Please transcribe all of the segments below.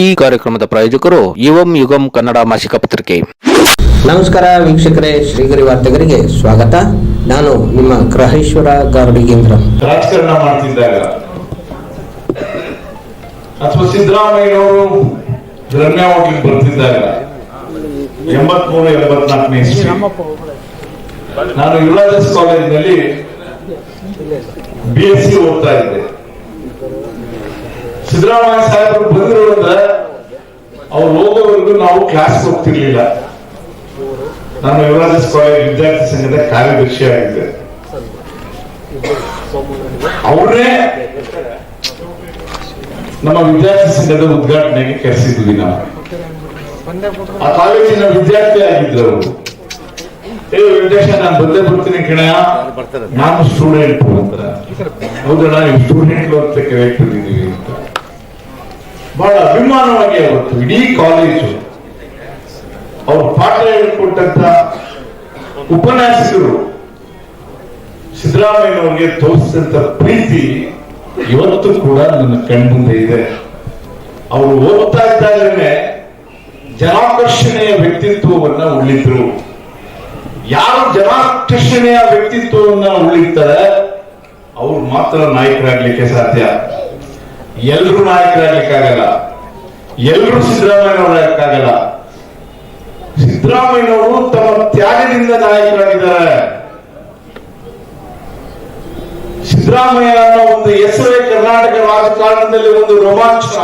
ಈ ಕಾರ್ಯಕ್ರಮದ ಪ್ರಾಯೋಜಕರು ಯುವಂ ಯುಗಂ ಕನ್ನಡ ಮಾಸಿಕ ಪತ್ರಿಕೆ. ನಮಸ್ಕಾರ ವೀಕ್ಷಕರೇ ಶ್ರೀಗರಿ ವಾರ್ತೆಗರಿಗೆ ಸ್ವಾಗತ. ನಾನು ನಿಮ್ಮ ಗ್ರಹೇಶ್ವರ ಗಾರ್ಡಿಗೇಂದ್ರ ರಾಜಕಾರಣ ಮಾಡ್ತಿದ್ದಾಗ ಅಥವಾ ಸಿದ್ದರಾಮಯ್ಯವರು ರಮ್ಯಾ ಹೋಟ್ಲಿಗೆ ಬರ್ತಿದ್ದಾಗ ಎಂಬತ್ಮೂರು ಎಂಬತ್ನಾಲ್ಕನೇ ಇಸ್ವಿ. ನಾನು ಯುವರಾಜಸ್ ಕಾಲೇಜಿನಲ್ಲಿ ಬಿ ಎಸ್ ಸಿ ಓದ್ತಾ ಇದ್ದೆ. ಸಿದ್ದರಾಮಯ್ಯ ಸಾಹೇಬರು ಬಂದ್ರು ಅಂದ್ರೆ ಅವ್ರು ಹೋಗೋವರೆಗೂ ನಾವು ಕ್ಲಾಸ್ ಹೋಗ್ತಿರ್ಲಿಲ್ಲ. ನಾನು ಯುವರಾಜಸ್ ಕಾಲೇಜ್ ವಿದ್ಯಾರ್ಥಿ ಸಂಘದ ಕಾರ್ಯದರ್ಶಿ ಆಗಿದ್ದೆ. ಅವ್ರನ್ನೇ ನಮ್ಮ ವಿದ್ಯಾರ್ಥಿ ಸಂಘದ ಉದ್ಘಾಟನೆಗೆ ಕರೆಸಿದ್ವಿ ನಾವು. ಆ ಕಾಲೇಜಿನ ವಿದ್ಯಾರ್ಥಿ ಆಗಿದ್ರು ಅವರು ಏ ವೆಂಕಟೇಶ, ನಾನು ಬಂದೇ ಬರ್ತೀನಿ ಕಣ ನಾನು ಸ್ಟೂಡೆಂಟ್ ಅಂತ ಹೌದಣ್ಣ, ನೀವು ಸ್ಟೂಡೆಂಟ್ ಅಂತ ಅಂತ ಬಹಳ ಅಭಿಮಾನವಾಗಿ ಅವತ್ತು ಇಡೀ ಕಾಲೇಜು ಅವ್ರು ಪಾಠ ಹೇಳಿಕೊಟ್ಟಂತ ಉಪನ್ಯಾಸಕರು ಸಿದ್ದರಾಮಯ್ಯನವರಿಗೆ ತೋರಿಸಿದಂತ ಪ್ರೀತಿ ಇವತ್ತು ಕೂಡ ನನ್ನ ಕಣ್ಮುಂದೆ ಇದೆ. ಅವರು ಓದ್ತಾ ಇದ್ದಾಗಲೇ ಜನಾಕರ್ಷಣೆಯ ವ್ಯಕ್ತಿತ್ವವನ್ನ ಉಳಿದ್ರು. ಯಾರು ಜನಾಕರ್ಷಣೆಯ ವ್ಯಕ್ತಿತ್ವವನ್ನ ಉಳಿತಾರೆ, ಅವ್ರು ಮಾತ್ರ ನಾಯಕರಾಗ್ಲಿಕ್ಕೆ ಸಾಧ್ಯ. ಎಲ್ರು ನಾಯಕರಾಗಲಿಕ್ಕಾಗಲ್ಲ. ಎಲ್ಲರೂ ಸಿದ್ದರಾಮಯ್ಯನವರಾಗಕ್ಕಾಗಲ್ಲ ಸಿದ್ದರಾಮಯ್ಯನವರು ತಮ್ಮ ತ್ಯಾಗದಿಂದ ನಾಯಕರಾಗಿದ್ದಾರೆ. ಸಿದ್ದರಾಮಯ್ಯ ಅನ್ನೋ ಒಂದು ಹೆಸರೇ ಕರ್ನಾಟಕ ರಾಜಕಾರಣದಲ್ಲಿ ಒಂದು ರೋಮಾಂಚನ.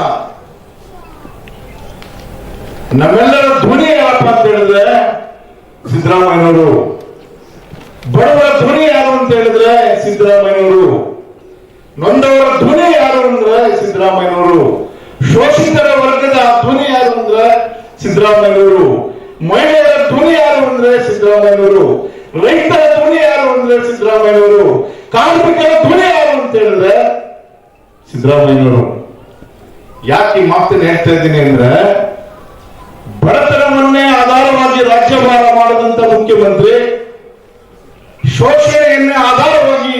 ನಮ್ಮೆಲ್ಲರ ಧ್ವನಿ ಯಾರಪ್ಪ ಅಂತ ಹೇಳಿದ್ರೆ, ಸಿದ್ದರಾಮಯ್ಯನವರು. ಬಡವರ ಧ್ವನಿ ಯಾರು ಅಂತ ಹೇಳಿದ್ರೆ, ಸಿದ್ದರಾಮಯ್ಯನವರು. ಧ್ವನಿ ಯಾರು ಅಂದ್ರೆ ಸಿದ್ದರಾಮಯ್ಯನವರು. ಶೋಷಿತರ ವರ್ಗದ ಧ್ವನಿ ಯಾರು ಅಂದ್ರೆ ಸಿದ್ದರಾಮಯ್ಯನವರು. ಮಹಿಳೆಯರ ಧ್ವನಿ ಯಾರು ಅಂದ್ರೆ ಸಿದ್ದರಾಮಯ್ಯನವರು. ರೈತರ ಧ್ವನಿ ಯಾರು ಅಂದ್ರೆ ಸಿದ್ದರಾಮಯ್ಯನವರು. ಕಾರ್ಮಿಕರ ಧ್ವನಿ ಯಾರು ಅಂತ ಹೇಳಿದ್ರೆ ಸಿದ್ದರಾಮಯ್ಯನವರು. ಯಾಕೆ ಈ ಮಾತನ್ನು ಹೇಳ್ತಾ ಇದ್ದೀನಿ ಅಂದ್ರೆ ಬಡತನವನ್ನೇ ಆಧಾರವಾಗಿ ರಾಜ್ಯಭಾರ ಮಾಡದಂತ ಮುಖ್ಯಮಂತ್ರಿ ಶೋಷಣೆಯನ್ನೇ ಆಧಾರವಾಗಿ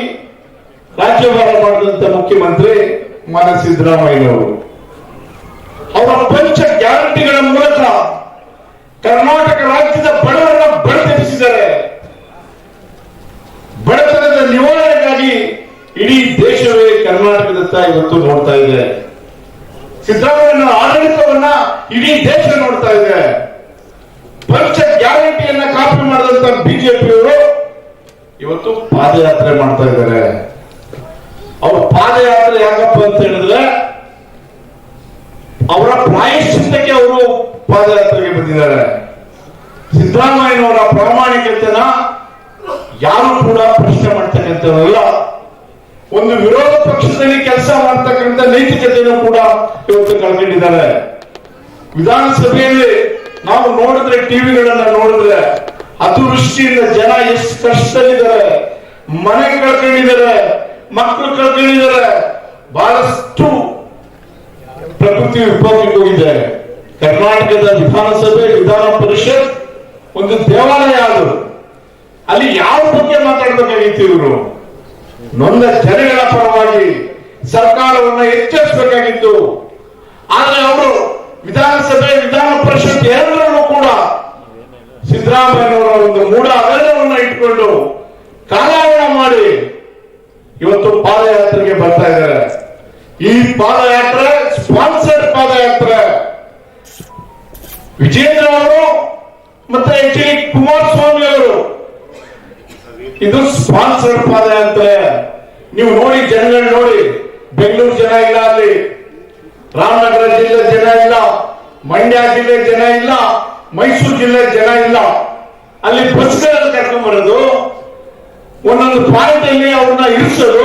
ರಾಜ್ಯಭಾರ ಮಾಡಿದಂತ ಮುಖ್ಯಮಂತ್ರಿ ಮಾನ್ಯ ಸಿದ್ದರಾಮಯ್ಯನವರು ಅವರ ಪಂಚ ಗ್ಯಾರಂಟಿಗಳ ಮೂಲಕ ಕರ್ನಾಟಕ ರಾಜ್ಯದ ಬಡವರನ್ನ ಬಡತೆನಿಸಿದ್ದಾರೆ ಬಡತನದ ನಿವಾರಣೆಗಾಗಿ ಇಡೀ ದೇಶವೇ ಕರ್ನಾಟಕದತ್ತ ಇವತ್ತು ನೋಡ್ತಾ ಇದೆ. ಸಿದ್ದರಾಮಯ್ಯನ ಆಡಳಿತವನ್ನ ಇಡೀ ದೇಶ ನೋಡ್ತಾ ಇದೆ. ಪಂಚ ಗ್ಯಾರಂಟಿಯನ್ನ ಕಾಪಿ ಮಾಡಿದಂತ ಬಿಜೆಪಿಯವರು ಇವತ್ತು ಪಾದಯಾತ್ರೆ ಮಾಡ್ತಾ ಇದ್ದಾರೆ. ಅವ್ರ ಪಾದಯಾತ್ರೆ ಯಾಕಪ್ಪ ಅಂತ ಹೇಳಿದ್ರೆ, ಅವರ ಪ್ರಾಯಶ್ಚಿತ್ತಕ್ಕೆ ಅವರು ಪಾದಯಾತ್ರೆಗೆ ಬಂದಿದ್ದಾರೆ. ಸಿದ್ದರಾಮಯ್ಯನವರ ಪ್ರಾಮಾಣಿಕತೆನ ಯಾರು ಕೂಡ ಪ್ರಶ್ನೆ ಮಾಡ್ತಕ್ಕಂಥವರಲ್ಲ ಒಂದು ವಿರೋಧ ಪಕ್ಷದಲ್ಲಿ ಕೆಲಸ ಮಾಡ್ತಕ್ಕಂಥ ನೈತಿಕತೆಯನ್ನು ಕೂಡ ಇವತ್ತು ಕಳ್ಕೊಂಡಿದ್ದಾರೆ. ವಿಧಾನಸಭೆಯಲ್ಲಿ ನಾವು ನೋಡಿದ್ರೆ ಟಿವಿಗಳನ್ನ ನೋಡಿದ್ರೆ ಅತಿವೃಷ್ಟಿಯಿಂದ ಜನ ಎಷ್ಟು ಕಷ್ಟದಲ್ಲಿದ್ದಾರೆ, ಮನೆ ಕಳ್ಕೊಂಡಿದ್ದಾರೆ ಮಕ್ಕಳು ಕಳ್ಕೊಂಡಿದ್ದಾರೆ. ಬಹಳಷ್ಟು ಪ್ರಕೃತಿ ವಿಭಾಗಕ್ಕೆ ಹೋಗಿದ್ದಾರೆ. ಕರ್ನಾಟಕದ ವಿಧಾನಸಭೆ, ವಿಧಾನ ಪರಿಷತ್ ಒಂದು ದೇವಾಲಯ ಅದು. ಅಲ್ಲಿ ಯಾವ ಬಗ್ಗೆ ಮಾತಾಡಬೇಕಾಗಿತ್ತು ಇವರು? ನೊಂದ ಜನಗಳ ಪರವಾಗಿ ಸರ್ಕಾರವನ್ನ ಎಚ್ಚರಿಸಬೇಕಾಗಿತ್ತು. ಆದ್ರೆ ಅವರು ವಿಧಾನಸಭೆ, ವಿಧಾನ ಪರಿಷತ್ ಎರಡರಲ್ಲೂ ಕೂಡ ಸಿದ್ದರಾಮಯ್ಯನವರ ಒಂದು ಮೂಢ ಅಗಲವನ್ನು ಇಟ್ಕೊಂಡು ಕಾಲಾಯಣ ಮಾಡಿ ಇವತ್ತು ಪಾದಯಾತ್ರೆಗೆ ಬರ್ತಾ ಇದ್ದಾರೆ. ಈ ಪಾದಯಾತ್ರೆ ಸ್ಪಾನ್ಸರ್ಡ್ ಪಾದಯಾತ್ರೆ. ವಿಜೇಂದ್ರ ಅವರು ಮತ್ತೆ ಡಿ ಕುಮಾರಸ್ವಾಮಿ ಅವರು. ಇದು ಸ್ಪಾನ್ಸರ್ಡ್ ಪಾದಯಾತ್ರೆ. ನೀವು ನೋಡಿ ಜನಗಳು ನೋಡಿ. ಬೆಂಗಳೂರು ಜನ ಇಲ್ಲ ಅಲ್ಲಿ. ರಾಮನಗರ ಜಿಲ್ಲೆ ಜನ ಇಲ್ಲ. ಮಂಡ್ಯ ಜಿಲ್ಲೆ ಜನ ಇಲ್ಲ. ಮೈಸೂರು ಜಿಲ್ಲೆ ಜನ ಇಲ್ಲ. ಅಲ್ಲಿ ಬಸ್ಗಳಲ್ಲಿ ಕರ್ಕೊಂಡ್ ಬರೋದು. ಒಂದೊಂದು ಪಾಯಿಂಟ್ ಅಲ್ಲಿ ಅವ್ರನ್ನ ಇರಿಸೋದು.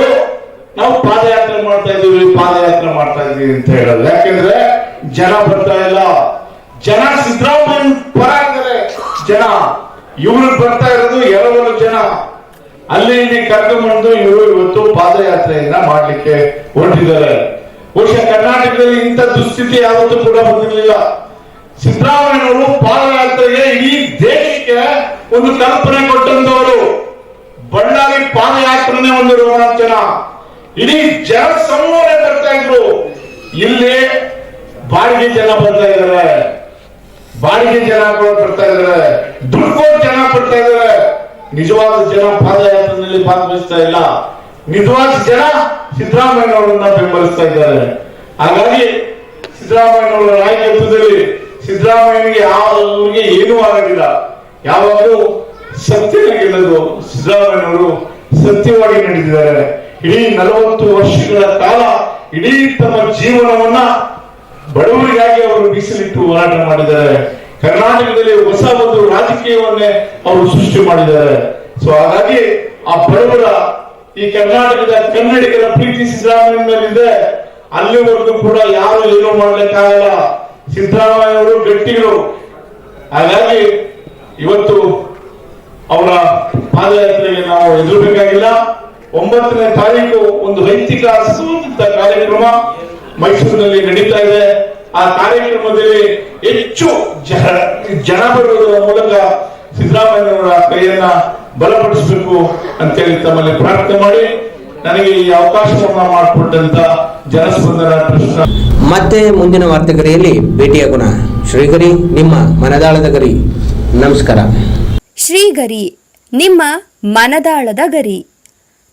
ನಾವು ಪಾದಯಾತ್ರೆ ಮಾಡ್ತಾ ಇದೀವಿ ಪಾದಯಾತ್ರೆ ಮಾಡ್ತಾ ಇದೀವಿ ಅಂತ ಹೇಳೋದು ಯಾಕೆಂದ್ರೆ ಜನ ಬರ್ತಾ ಇಲ್ಲ. ಜನ ಸಿದ್ದರಾಮಯ್ಯ ಪರ ಜನ, ಇವರು ಬರ್ತಾ ಇರೋದು ಎರಡು ಜನ. ಅಲ್ಲಿ ಇಲ್ಲಿ ಕರ್ಕೊಂಡ್ಬಂದು ಇವರು ಇವತ್ತು ಪಾದಯಾತ್ರೆಯನ್ನ ಮಾಡ್ಲಿಕ್ಕೆ ಹೊರಟಿದ್ದಾರೆ. ಬಹುಶಃ ಕರ್ನಾಟಕದಲ್ಲಿ ಇಂಥ ದುಸ್ಥಿತಿ ಯಾವತ್ತೂ ಕೂಡ ಬಂದಿರಲಿಲ್ಲ. ಸಿದ್ದರಾಮಯ್ಯನವರು ಪಾದಯಾತ್ರೆಗೆ ಇಡೀ ದೇಶಕ್ಕೆ ಒಂದು ಕಲ್ಪನೆ ಕೊಟ್ಟಂತವರು. ಬಳ್ಳಾರಿ ಪಾದಯಾತ್ರೆನೇ ಒಂದು ರೋಮಾಂಚನ ಇಡೀ ಜನ ಸಮೂಹ ಬರ್ತಾ ಇದ್ರು. ಇಲ್ಲಿ ಬಾಡಿಗೆ ಜನ ಬರ್ತಾ ಇದಾರೆ. ಬಾಡಿಗೆ ಜನ ಬರ್ತಾ ಇದಾರೆ. ದುಡ್ಕೋ ಜನ ಬರ್ತಾ ಇದಾರೆ. ನಿಜವಾದ ಜನ ಪಾದಯಾತ್ರೆಯಲ್ಲಿ ಭಾಗವಹಿಸ್ತಾ ಇಲ್ಲ. ನಿಜವಾದ ಜನ ಸಿದ್ದರಾಮಯ್ಯನವರನ್ನ ಬೆಂಬಲಿಸ್ತಾ ಇದ್ದಾರೆ. ಹಾಗಾಗಿ ಸಿದ್ದರಾಮಯ್ಯನವರ ನಾಯಕತ್ವದಲ್ಲಿ ಸಿದ್ದರಾಮಯ್ಯನಿಗೆ ಯಾವ್ರಿಗೆ ಏನೂ ಆಗೋದಿಲ್ಲ ಯಾವಾಗಲೂ ಸತ್ಯ ಗೆಲ್ಲದು ಸಿದ್ದರಾಮಯ್ಯನವರು ಸತ್ಯವಾಗಿ ನಡೆದಿದ್ದಾರೆ ಇಡೀ ನಲವತ್ತು ವರ್ಷಗಳ ಕಾಲ ಇಡೀ ತಮ್ಮ ಜೀವನವನ್ನ ಬಡವರಿಗಾಗಿ ಅವರು ಮೀಸಲಿಟ್ಟು ಹೋರಾಟ ಮಾಡಿದ್ದಾರೆ. ಕರ್ನಾಟಕದಲ್ಲಿ ಹೊಸ ಒಂದು ರಾಜಕೀಯವನ್ನೇ ಅವರು ಸೃಷ್ಟಿ ಮಾಡಿದ್ದಾರೆ. ಸೊ ಹಾಗಾಗಿ ಆ ಬಡವರ ಈ ಕರ್ನಾಟಕದ ಕನ್ನಡಿಗರ ಪ್ರೀತಿ ಸಿದ್ದರಾಮಯ್ಯ ಮೇಲಿದೆ ಅಲ್ಲಿವರೆಗೂ ಕೂಡ ಯಾರು ಏನು ಮಾಡ್ಲಿಕ್ಕಾಗಲ್ಲ. ಸಿದ್ದರಾಮಯ್ಯ ಅವರು ಗಟ್ಟಿಗಳು ಹಾಗಾಗಿ ಇವತ್ತು ಅವರ ಪಾದಯಾತ್ರೆಗೆ ನಾವು ಎದುರಬೇಕಾಗಿಲ್ಲ ಒಂಬತ್ತನೇ ತಾರೀಕು ಒಂದು ವೈಯಕ್ತಿಕ ಸೂಚಿತ ಕಾರ್ಯಕ್ರಮ ಮೈಸೂರಿನಲ್ಲಿ ನಡೀತಾ ಇದೆ. ಆ ಕಾರ್ಯಕ್ರಮದಲ್ಲಿ ಹೆಚ್ಚು ಜನ ಜನ ಬರುವುದರ ಮೂಲಕ ಸಿದ್ದರಾಮಯ್ಯನವರ ಕೈಯನ್ನ ಬಲಪಡಿಸಬೇಕು ಅಂತೇಳಿ ತಮ್ಮಲ್ಲಿ ಪ್ರಾರ್ಥನೆ ಮಾಡಿ. ನನಗೆ ಈ ಅವಕಾಶವನ್ನ ಮಾಡಿಕೊಟ್ಟಂತ ಜನಸ್ಪಂದನ ಟ್ರಸ್ಟ್ ಮತ್ತೆ ಮುಂದಿನ ವಾರ್ತೆಗರಿಯಲ್ಲಿ ಭೇಟಿಯಾಗೋಣ ಶ್ರೀಗರಿ ನಿಮ್ಮ ಮನದಾಳದ ಗರಿ. ನಮಸ್ಕಾರ. ಶ್ರೀಗರಿ ನಿಮ್ಮ ಮನದಾಳದ ಗರಿ.